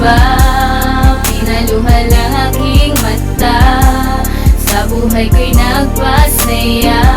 ba? Pinaluhan ang aking mata. Sa buhay ko'y nagpasaya.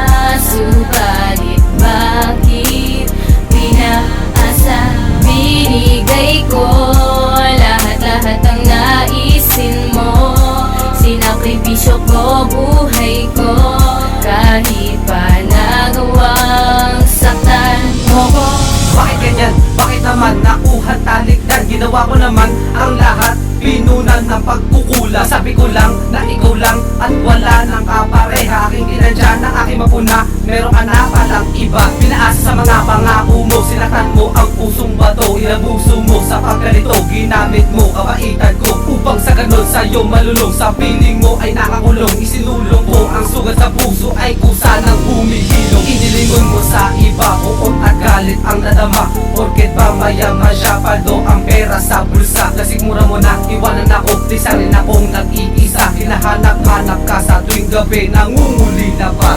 Mo Sinaktan mo ang pusong bato. Inabuso mo sa pagkalito Ginamit mo kabaitan ko Upang sa ganun sa'yo malulong. Sa piling mo ay nakakulong Isinulong ko ang sugat sa puso Ay kusa ng humihilong. Inilingon mo sa iba Kuot at galit ang nadama. Porket ba mayaman siya Paldo ang pera sa bulsa? Kasi mura mo na iwanan ako Di sa rin akong nag-iisa. Hinahanap-hanap ka sa tuwing gabi Nangunguli na ba?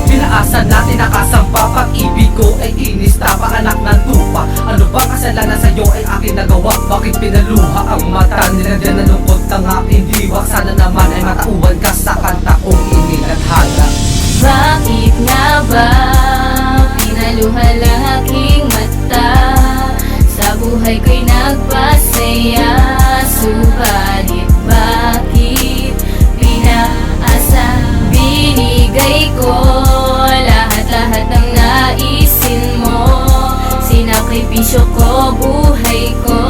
Sinakripisyo ko buhay ko.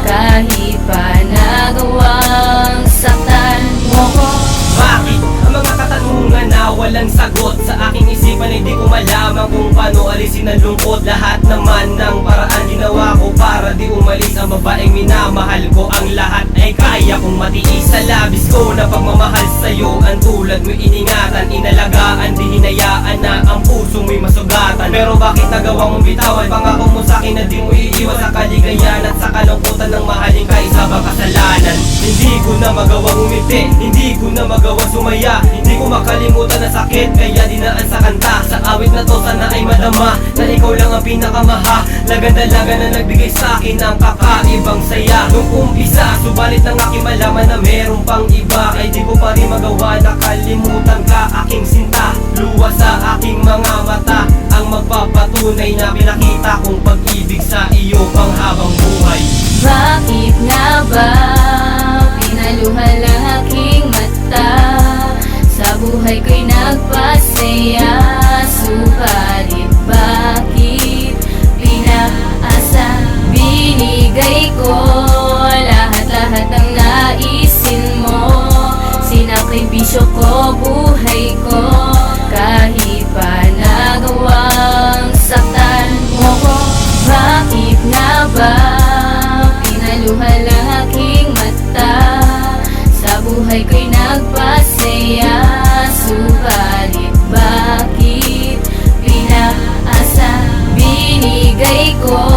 Kahit pa nagawang saktan mo ko. Bakit? Ang mga katanungan na walang sagot Sa aking isipan ay di ko malaman kung paano alisin ang lungkot. Lahat naman ng paraan ginawa ko para di umalis. Ang babaeng minamahal ko Ang lahat ay kaya kong matiis. Sa labis ko na pagmamahal sa'yo Ang tulad mo iningatan, inalagaan Di hinayaan na ang ko na magawang umiti Hindi ko na magawang sumaya. Hindi ko makalimutan ang sakit Kaya dinaan sa kanta. Sa awit na to sana ay madama Na ikaw lang ang pinakamaha. Lagan-dalaga na nagbigay sa akin ng kakaibang saya. Nung umpisa Subalit nang aking malaman na meron pang iba Ay di ko pa rin nagpasaya Subalit bakit pinaasa? Binigay ko lahat-lahat ng naisin mo. Sinakripisyo ko buhay ko Binigay ko